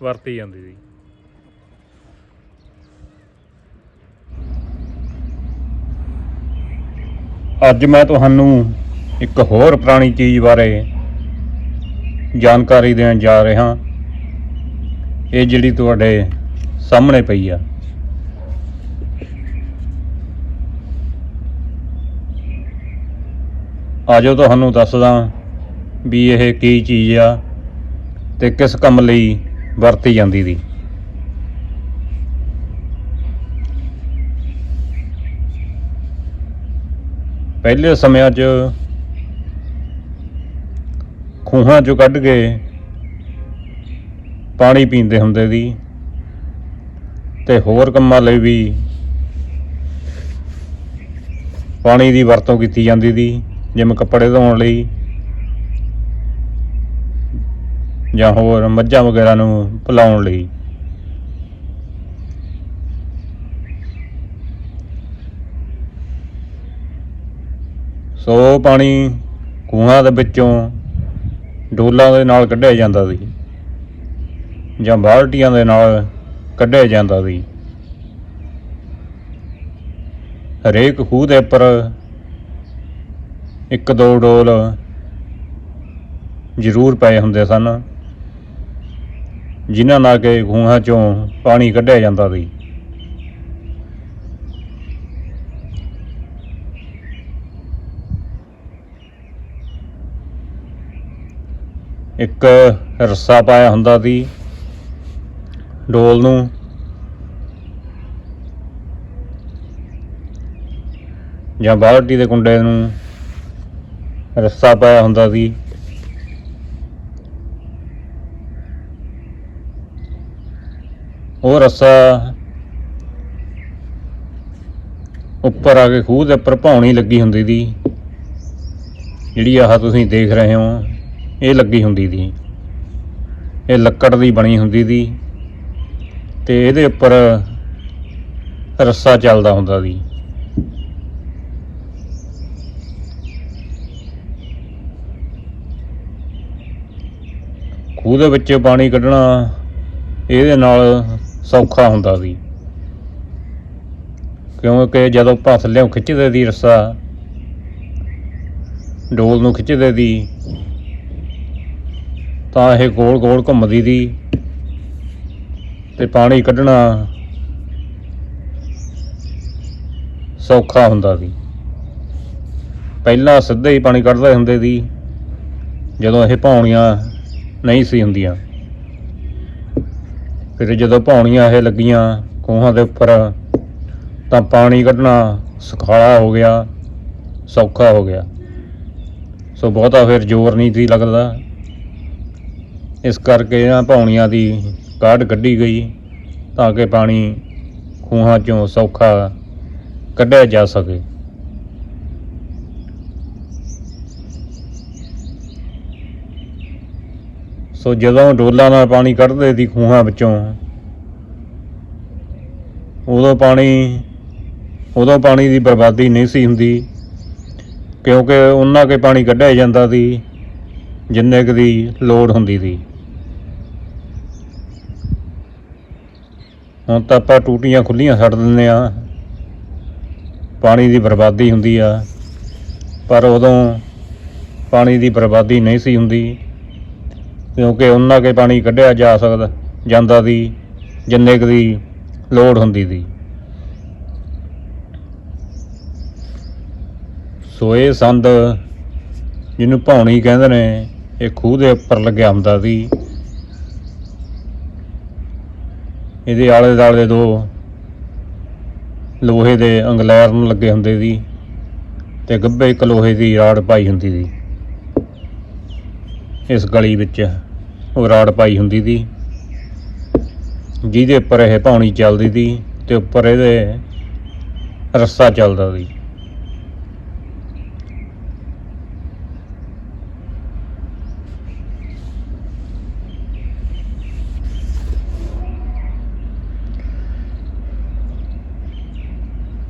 ਵਰਤੀ ਜਾਂਦੀ ਸੀ। ਅੱਜ ਮੈਂ ਤੁਹਾਨੂੰ ਇੱਕ ਹੋਰ ਪੁਰਾਣੀ ਚੀਜ਼ ਬਾਰੇ ਜਾਣਕਾਰੀ ਦੇਣ ਜਾ ਰਿਹਾ ਇਹ ਜਿਹੜੀ ਤੁਹਾਡੇ ਸਾਹਮਣੇ ਪਈ ਆ। ਆਜੋ ਤੁਹਾਨੂੰ ਦੱਸਦਾ ਵੀ ਇਹ ਕੀ ਚੀਜ਼ ਆ ਤੇ ਕਿਸ ਕੰਮ ਲਈ ਵਰਤੀ ਜਾਂਦੀ ਸੀ ਪਹਿਲੇ ਸਮਿਆਂ 'ਚ ਖੂਹਾਂ 'ਚੋਂ ਕੱਢ ਕੇ ਪਾਣੀ ਪੀਂਦੇ ਹੁੰਦੇ ਸੀ ਤੇ ਹੋਰ ਕੰਮਾਂ ਲਈ ਵੀ ਪਾਣੀ ਦੀ ਵਰਤੋਂ ਕੀਤੀ ਜਾਂਦੀ ਸੀ, ਜਿਵੇਂ ਕੱਪੜੇ ਧੋਣ ਲਈ ਜਾਂ ਹੋਰ ਮੱਝਾਂ ਵਗੈਰਾ ਨੂੰ ਪਿਲਾਉਣ ਲਈ। ਸੋ ਪਾਣੀ ਖੂਹਾਂ ਦੇ ਵਿੱਚੋਂ ਡੋਲਾਂ ਦੇ ਨਾਲ ਕੱਢਿਆ ਜਾਂਦਾ ਸੀ ਜਾਂ ਬਾਲਟੀਆਂ ਦੇ ਨਾਲ ਕੱਢਿਆ ਜਾਂਦਾ ਸੀ। ਹਰੇਕ ਖੂਹ ਦੇ ਉੱਪਰ ਇੱਕ ਦੋ ਡੋਲ ਜ਼ਰੂਰ ਪਏ ਹੁੰਦੇ ਸਨ। ਜਿਨ੍ਹਾਂ ਨਾਲ ਕਿ ਖੂਹਾਂ ਚੋਂ ਪਾਣੀ ਕੱਢਿਆ ਜਾਂਦਾ ਸੀ। ਇੱਕ ਰੱਸਾ ਪਾਇਆ ਹੁੰਦਾ ਸੀ, ਡੋਲ ਨੂੰ। ਜਾਂ ਬਾਲਟੀ ਦੇ ਕੁੰਡੇ ਨੂੰ ਰੱਸਾ ਪਾਇਆ ਹੁੰਦਾ ਸੀ। ਉਹ ਰੱਸਾ ਉੱਪਰ ਆ ਕੇ ਖੂਹ ਦੇ ਉੱਪਰ ਭਾਉਣੀ ਲੱਗੀ ਹੁੰਦੀ ਦੀ। ਜਿਹੜੀ ਆਹ ਤੁਸੀਂ ਦੇਖ ਰਹੇ ਹੋ, ਇਹ ਲੱਗੀ ਹੁੰਦੀ ਦੀ। ਇਹ ਲੱਕੜ ਦੀ ਬਣੀ ਹੁੰਦੀ ਦੀ ਤੇ ਇਹਦੇ ਉੱਪਰ ਰੱਸਾ ਚੱਲਦਾ ਹੁੰਦਾ ਸੀ ਖੂਹ ਦੇ ਵਿੱਚ ਪਾਣੀ ਕੱਢਣਾ, ਇਹਦੇ ਨਾਲ ਸੌਖਾ ਹੁੰਦਾ ਸੀ। ਕਿਉਂਕਿ ਜਦੋਂ ਭਸਲਿਆਂ ਖਿੱਚਦੇ ਦੀ ਰੱਸਾ ਡੋਲ ਨੂੰ ਖਿੱਚਦੇ ਦੀ ਤਾਂ ਇਹ ਗੋਲ ਗੋਲ ਘੁੰਮਦੀ ਦੀ ਤੇ ਪਾਣੀ ਕੱਢਣਾ ਸੌਖਾ ਹੁੰਦਾ ਸੀ। ਪਹਿਲਾਂ ਸਿੱਧੇ ਹੀ ਪਾਣੀ ਕੱਢਦੇ ਹੁੰਦੇ ਸੀ, ਜਦੋਂ ਇਹ ਭੌਣੀਆਂ ਨਹੀਂ ਸੀ ਹੁੰਦੀਆਂ। ਫਿਰ ਜਦੋਂ ਭੌਣੀਆਂ ਇਹ ਲੱਗੀਆਂ ਖੂਹਾਂ ਦੇ ਉੱਪਰ, ਤਾਂ ਪਾਣੀ ਕੱਢਣਾ ਸੁਖਾਲਾ ਹੋ ਗਿਆ, ਸੌਖਾ ਹੋ ਗਿਆ। ਸੋ ਬਹੁਤਾ ਫਿਰ ਜ਼ੋਰ ਨਹੀਂ ਸੀ ਲੱਗਦਾ। ਇਸ ਕਰਕੇ ਇਹਨਾਂ ਭੌਣੀਆਂ ਦੀ ਕਾਢ ਕੱਢੀ ਗਈ ਤਾਂ ਕਿ ਪਾਣੀ ਖੂਹਾਂ ਚੋਂ ਸੌਖਾ ਕੱਢਿਆ ਜਾ ਸਕੇ। ਸੋ ਜਦੋਂ ਡੋਲਾਂ ਨਾਲ ਪਾਣੀ ਕੱਢਦੇ ਸੀ ਖੂਹਾਂ ਵਿੱਚੋਂ, ਉਦੋਂ ਪਾਣੀ ਉਦੋਂ ਪਾਣੀ ਦੀ ਬਰਬਾਦੀ ਨਹੀਂ ਸੀ ਹੁੰਦੀ, ਕਿਉਂਕਿ ਉਹਨਾਂ ਕੇ ਪਾਣੀ ਕੱਢਿਆ ਜਾਂਦਾ ਸੀ, ਜਿੰਨੇ ਕੁ ਦੀ ਲੋੜ ਹੁੰਦੀ ਸੀ। ਹੁਣ ਤਾਂ ਆਪਾਂ ਟੂਟੀਆਂ ਖੁੱਲੀਆਂ ਛੱਡ ਦਿੰਦੇ ਆ ਪਾਣੀ ਦੀ ਬਰਬਾਦੀ ਹੁੰਦੀ ਆ, ਪਰ ਉਦੋਂ ਪਾਣੀ ਦੀ ਬਰਬਾਦੀ ਨਹੀਂ ਸੀ ਹੁੰਦੀ। ਕਿਉਂਕਿ ਉਹਨਾਂ ਕੇ ਪਾਣੀ ਕੱਢਿਆ ਜਾ ਸਕਦਾ, ਜਾਂਦਾ ਸੀ ਜਿੰਨੇ ਕੁ ਦੀ ਲੋੜ ਹੁੰਦੀ ਸੀ ਸੋ ਇਹ ਸੰਦ ਜਿਹਨੂੰ ਭੌਣੀ ਕਹਿੰਦੇ ਨੇ, ਇਹ ਖੂਹ ਦੇ ਉੱਪਰ ਲੱਗਿਆ ਹੁੰਦਾ ਸੀ ਇਹਦੇ ਆਲੇ ਦਾਲੇ ਦੋ ਲੋਹੇ ਦੇ ਅੰਗਲੈਰ ਨੂੰ ਲੱਗੇ ਹੁੰਦੇ ਸੀ ਤੇ ਗੱਭੇ ਇੱਕ ਲੋਹੇ ਦੀ ਰਾੜ ਪਾਈ ਹੁੰਦੀ ਸੀ ਇਸ ਗਲੀ ਵਿੱਚ ਉਹ ਰਾੜ ਪਾਈ ਹੁੰਦੀ ਸੀ ਜਿਹਦੇ ਉੱਪਰ ਇਹ ਪੌਣੀ ਚੱਲਦੀ ਸੀ ਤੇ ਉੱਪਰ ਇਹਦੇ ਰੱਸਾ ਚੱਲਦਾ ਸੀ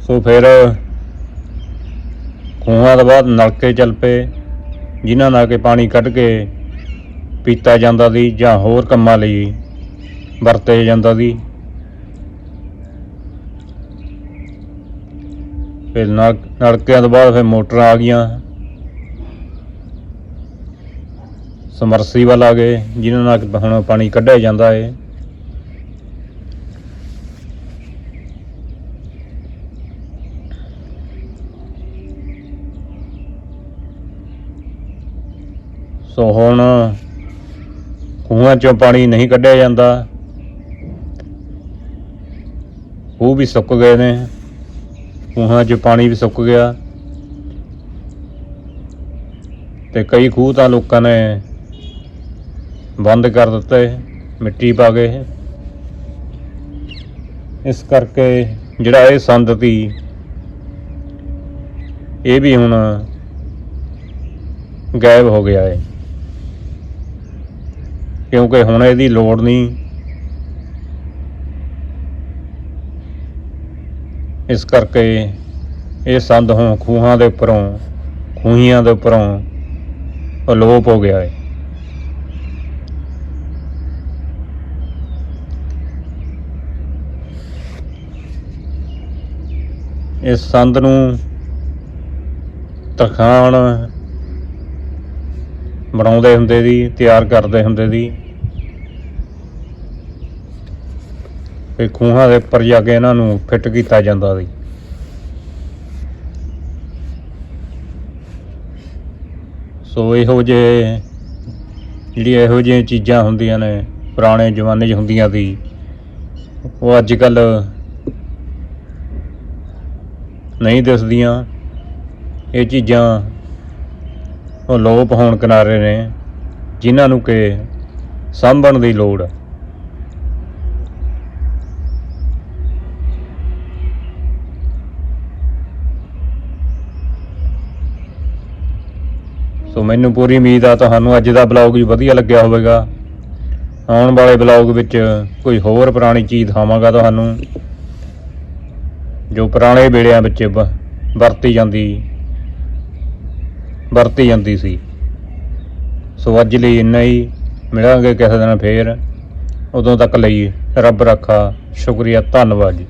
ਸੋ ਫਿਰ ਖੂਹਾਂ ਤੋਂ ਬਾਅਦ ਨਲਕੇ ਚੱਲ ਪਏ, ਜਿਨ੍ਹਾਂ ਨਾਲ ਕਿ ਪਾਣੀ ਕੱਢ ਕੇ ਪੀਤਾ ਜਾਂਦਾ ਸੀ ਜਾਂ ਹੋਰ ਕੰਮਾਂ ਲਈ ਵਰਤੇ ਜਾਂਦਾ ਸੀ ਫਿਰ ਨਲਕਿਆਂ ਤੋਂ ਬਾਅਦ ਫਿਰ ਮੋਟਰਾਂ ਆ ਗਈਆਂ। ਸਮਰਸੀਬਲ ਆ ਗਏ, ਜਿਨ੍ਹਾਂ ਨਾਲ ਹੁਣ ਪਾਣੀ ਕੱਢਿਆ ਜਾਂਦਾ ਹੈ ਸੋ ਹੁਣ ਖੂਹਾਂ ਚੋਂ ਪਾਣੀ ਨਹੀਂ ਕੱਢਿਆ ਜਾਂਦਾ। ਉਹ ਵੀ ਸੁੱਕ ਗਏ ਨੇ। ਖੂਹਾਂ 'ਚ ਪਾਣੀ ਵੀ ਸੁੱਕ ਗਿਆ। ਤੇ ਕਈ ਖੂਹ ਤਾਂ ਲੋਕਾਂ ਨੇ ਬੰਦ ਕਰ ਦਿੱਤੇ, ਮਿੱਟੀ ਪਾ ਕੇ। ਇਸ ਕਰਕੇ ਜਿਹੜਾ ਇਹ ਸੰਦ ਤੀ ਇਹ ਵੀ ਹੁਣ ਗਾਇਬ ਹੋ ਗਿਆ ਹੈ ਕਿਉਂਕਿ ਹੁਣ ਇਹਦੀ ਲੋੜ ਨਹੀਂ। ਇਸ ਕਰਕੇ ਇਹ ਸੰਦ ਹੁਣ ਖੂਹਾਂ ਦੇ ਉੱਪਰੋਂ, ਖੂਹੀਆਂ ਦੇ ਉੱਪਰੋਂ ਅਲੋਪ ਹੋ ਗਿਆ ਹੈ ਇਸ ਸੰਦ ਨੂੰ ਤਰਖਾਣ ਬਣਾਉਂਦੇ ਹੁੰਦੇ ਸੀ ਤਿਆਰ ਕਰਦੇ ਹੁੰਦੇ ਸੀ ਤੇ ਖੂਹਾਂ ਦੇ ਉੱਪਰ ਜਾ ਕੇ ਇਹਨਾਂ ਨੂੰ ਫਿੱਟ ਕੀਤਾ ਜਾਂਦਾ ਸੀ। ਸੋ ਇਹੋ ਜਿਹੇ ਜਿਹੜੀ ਇਹੋ ਜਿਹੀਆਂ ਚੀਜ਼ਾਂ ਹੁੰਦੀਆਂ ਨੇ, ਪੁਰਾਣੇ ਜ਼ਮਾਨੇ 'ਚ ਹੁੰਦੀਆਂ ਸੀ, ਉਹ ਅੱਜ ਕੱਲ ਨਹੀਂ ਦਿਸਦੀਆਂ। ਇਹ ਚੀਜ਼ਾਂ ਉਹ ਲੋਪ ਹੋਣ ਕਿਨਾਰੇ ਨੇ, ਜਿਨ੍ਹਾਂ ਨੂੰ ਕਿ ਸਾਂਭਣ ਦੀ ਲੋੜ ਹੈ ਮੈਨੂੰ ਪੂਰੀ ਉਮੀਦ ਆ ਤੁਹਾਨੂੰ ਅੱਜ ਦਾ ਬਲੌਗ ਵੀ ਵਧੀਆ ਲੱਗਿਆ ਹੋਵੇਗਾ। ਆਉਣ ਵਾਲੇ ਬਲੌਗ ਵਿੱਚ ਕੋਈ ਹੋਰ ਪੁਰਾਣੀ ਚੀਜ਼ ਦਿਖਾਵਾਂਗਾ ਤੁਹਾਨੂੰ। ਜੋ ਪੁਰਾਣੇ ਵੇਲਿਆਂ ਵਿੱਚ ਵ- ਵਰਤੀ ਜਾਂਦੀ ਵਰਤੀ ਜਾਂਦੀ ਸੀ। ਸੋ ਅੱਜ ਲਈ ਇੰਨਾ ਹੀ। ਮਿਲਾਂਗੇ ਕਿਸੇ ਦਿਨ ਫੇਰ। ਉਦੋਂ ਤੱਕ ਲਈ ਰੱਬ ਰੱਖਾ, ਸ਼ੁਕਰੀਆ, ਧੰਨਵਾਦ ਜੀ।